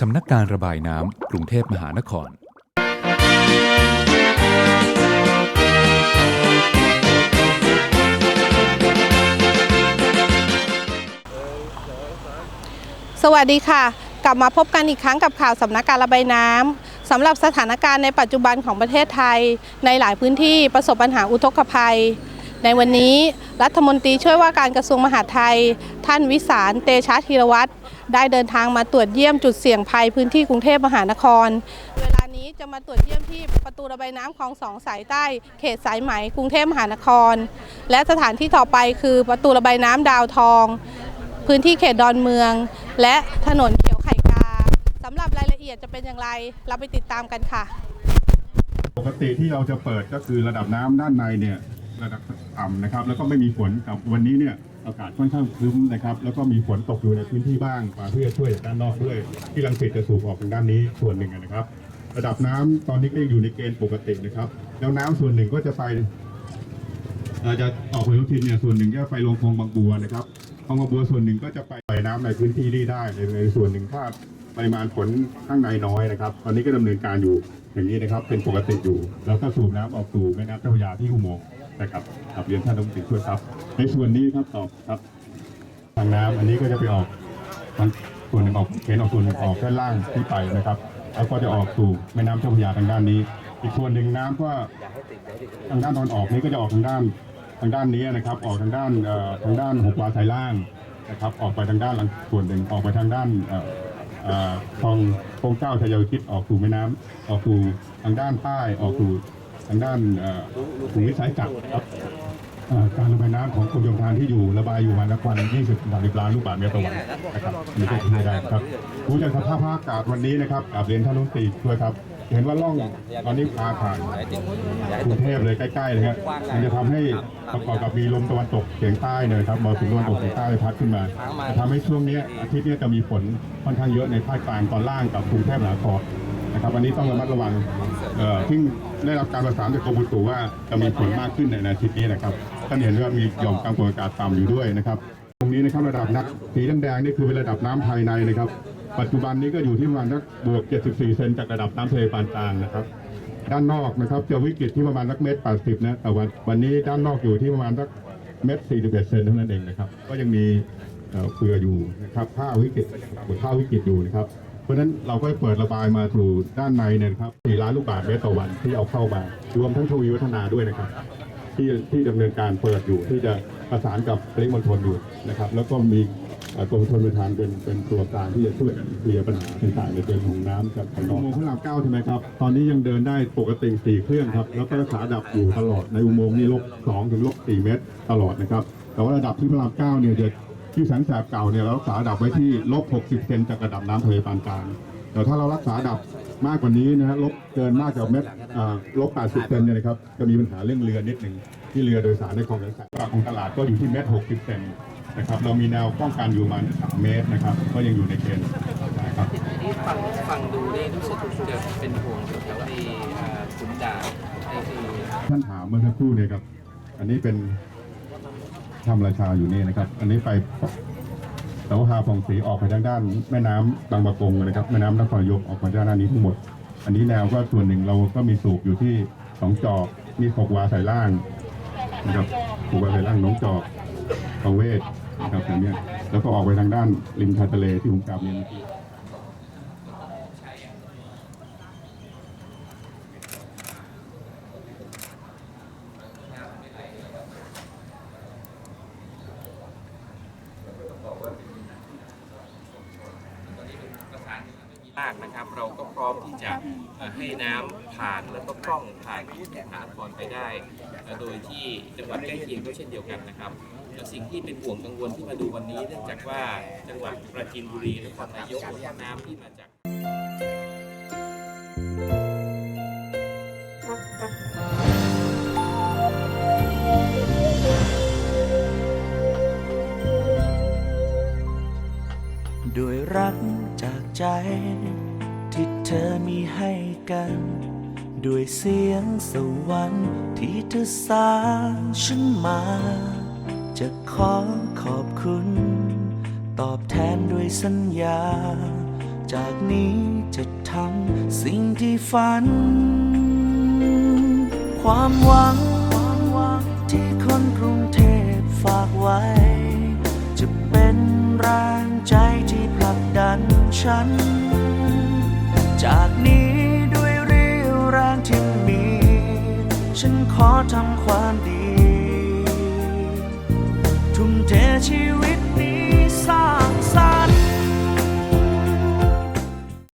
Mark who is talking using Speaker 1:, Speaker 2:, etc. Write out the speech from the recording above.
Speaker 1: สำนักการระบายน้ำกรุงเทพมหานคร
Speaker 2: สวัสดีค่ะ กลับมาพบกันอีกครั้งกับข่าวสำนักการระบายน้ำสำหรับสถานการณ์ในปัจจุบันของประเทศไทย ในหลายพื้นที่ประสบปัญหาอุทกภัย ในวันนี้รัฐมนตรีช่วยว่าการกระทรวงมหาดไทย ท่านวิสารเตชะธีรวัตรได้เดินทางมาตรวจเยี่ยมจุดเสี่ยงภัยพื้นที่กรุงเทพมหานคร เวลานี้จะมาตรวจเยี่ยมที่ประตูระบายน้ำคลองสองสายใต้เขตสายไหมกรุงเทพมหานคร และสถานที่ต่อไปคือประตูระบายน้ำดาวทอง พื้นที่เขตดอนเมือง และถนนเขียวไข่กาสำหรับรายละเอียดจะเป็นอย่างไร เราไปติดตามกันค่ะ
Speaker 3: ปกติที่เราจะเปิดก็คือระดับน้ำด้านในเนี่ย ระดับต่ำนะครับ แล้วก็ไม่มีฝนกับวันนี้เนี่ยอากาศค่อนข้างครึ้มนะครับ แล้วก็มีฝนตกอยู่ในพื้นที่บ้างมาเพื่อช่วยจากด้านนอกด้วย ที่รังสิตจะสูบออกทางด้านนี้ส่วนหนึ่งนะครับ ระดับน้ำตอนนี้ก็ยังอยู่ในเกณฑ์ปกตินะครับแล้วน้ำส่วนหนึ่งก็จะไปอาจจะออกไปทุกทิศเนี่ยส่วนหนึ่งก็ไปลงคลองบางบัวนะครับคลองบางบัวส่วนหนึ่งก็จะไปปล่อยน้ำในพื้นที่นี้ได้ในส่วนหนึ่งถ้าปริมาณฝนข้างในน้อยนะครับ ตอนนี้ก็ดำเนินการอยู่อย่างนี้นะครับเป็นปกติอยู่ แล้วก็สูบน้ำออกสู่แม่น้ำเจ้าพระยาที่อุโมงค์ นะครับครับเรียนท่านรัฐมนตรีช่วยครับ ในส่วนนี้ครับตอบครับทางน้ำอันนี้ก็จะไปออกส่วนหนึ่งออกเข็นออกส่วนหนึ่งออกด้านล่างที่ไปนะครับ แล้วก็จะออกสู่แม่น้ำเจ้าพระยาทางด้านนี้ อีกส่วนหนึ่งน้ำก็ทางด้านตอนออกนี้ก็จะออกทางด้านทางด้านนี้นะครับ ออกทางด้านทางด้านหกวาสายล่างนะครับ ออกไปทางด้านหลังส่วนหนึ่งออกไปทางด้านเอ่อเอ่อคลองคลองเจ้าชายาวิคิดออกสู่แม่น้ำออกสู่ทางด้านใต้ออกสู่ ทางด้านเอ่อสู่วิสัยจักรครับการระบายน้ำของกรมชลประทาที่อยู่ระบายอยู่วันละวัน20 30ล้านลูกบาศก์เมตรต่อวันนะครับนี่ก็คือได้ครับดูจากสภาพอากาศวันนี้นะครับกราบเรียนท่านรัฐมนตรีด้วยครับ เห็นว่าล่องตอนนี้พาผ่านกรุงเทพเลยใกล้ๆเลยครับมันจะทำให้ประกอบกับมีลมตะวันตกเฉียงใต้เนี่ยครับมรสุมตะวันตกเฉียงใต้พัดขึ้นมาจะทำให้ช่วงนี้อาทิตย์นี้จะมีฝนค่อนข้างเยอะในภาคกลางตอนล่างกับกรุงเทพมหานคร นะครับอันนี้ต้องระมัดระวังเอ่อซึ่งได้รับการประสานจากกรมอุตุว่าจะมีฝนมากขึ้นในอาทิตย์นี้นะครับท่านเห็นว่ามีหย่อมความกดอากาศต่ำอยู่ด้วยนะครับตรงนี้นะครับระดับน้ำสีแดงๆนี่คือเป็นระดับน้ำภายในนะครับ ปัจจุบันนี้ก็อยู่ที่ประมาณสักบวก 74 เซนจากระดับน้ำทะเลปานกลางนะครับ ด้านนอกนะครับจะวิกฤตที่ประมาณสักเมตร 80 นะแต่วันวันนี้ด้านนอกอยู่ที่ประมาณสักเมตร 41 เซนเท่านั้นเองนะครับ ก็ยังมีเอ่อเปลืออยู่นะครับผ้าวิกฤตผ้าวิกฤตอยู่นะครับ ราะฉะนั้นเราก็เปิดระบายมาสู่ด้านในเนี่ยนะครับ4ล้านลูกบาศก์เมตรต่อวันที่เอาเข้ามารวมทั้งทวีวัฒนาด้วยนะครับที่ที่ดำเนินการเปิดอยู่ที่จะประสานกับปริมณฑลอยู่นะครับแล้วก็มีกรมชลประทานเป็นเป็นตัวกลางที่จะช่วยเคลียร์ปัญหาต่างๆในเรื่องของน้ำกับอุโมงค์พระรามเก้าใช่ไหมครับ ตอนนี้ยังเดินได้ปกติสี่เครื่องครับ แล้วก็รักษาระดับอยู่ตลอดในอุโมงค์นี่ลบสองถึงลบสี่เมตรตลอดนะครับ แต่ว่าระดับที่พระรามเก้าเนี่ยจะ ที่แสงแสบเก่าเนี่ยเรารักษาระดับไว้ที่ลบ 60เซนจากระดับน้ำทะเลปานกลางแต่ถ้าเรารักษาระดับมากกว่านี้นะฮะลบเกินมากกว่าเม็ดอ่าลบ 80เซนเนี่ยนะครับจะมีปัญหาเรื่องเรือนิดหนึ่งที่เรือโดยสารในคลองแสนแสบของตลาดก็อยู่ที่เม็ด60เซนนะครับเรามีแนวป้องกันอยู่ประมาณ3เมตรนะครับก็ยังอยู่ในเกณฑ์นะครับ
Speaker 4: ที่ฟังฟังดูนี่รู้สึกจะเป็นห่วงแถวๆไอ้อ่าขุนด่านไอ้ที่
Speaker 3: ท่านถามเมื่อสักครู่เนี่ยครับอันนี้เป็น ถ้ำราชาอยู่นี่นะครับ อันนี้ไปแต่ว่าพาผ่องศรีออกไปทางด้านแม่น้ำบางปะกงนะครับ แม่น้ำนครยกออกมาด้านนี้ทั้งหมด อันนี้แนวก็ส่วนหนึ่งเราก็มีสูบอยู่ที่สองจอก มีหกวาสายล่างนะครับหกวาสายล่างน้องจอกประเวศนะครับอันเนี้แล้วก็ออกไปทางด้านริมชายทะเลที่ผมกล่าวเรียนเมื่อกี้
Speaker 4: มากนะครับ เราก็พร้อมที่จะให้น้ำผ่านแล้วก็พร่องผ่านที่มหานครไปได้ โดยที่จังหวัดใกล้เคียงก็เช่นเดียวกันนะครับแต่สิ่งที่เป็นห่วงกังวลที่มาดูวันนี้เนื่องจากว่าจังหวัดปราจีนบุรีนครนายกน้ำที่มาจาก
Speaker 5: ด้วยรักจาก ใจ ที่เธอมีให้กัน ด้วยเสียงสวรรค์ที่เธอสร้างฉันมา จะขอขอบคุณ ตอบแทนด้วยสัญญา จากนี้จะทำสิ่งที่ฝัน ความหวังที่คนกรุงเทพฝากไว้ ฉัน จากนี้ด้วยเรี่ยวแรงที่มี ฉันขอทำความดี ทุ่มเทชีวิต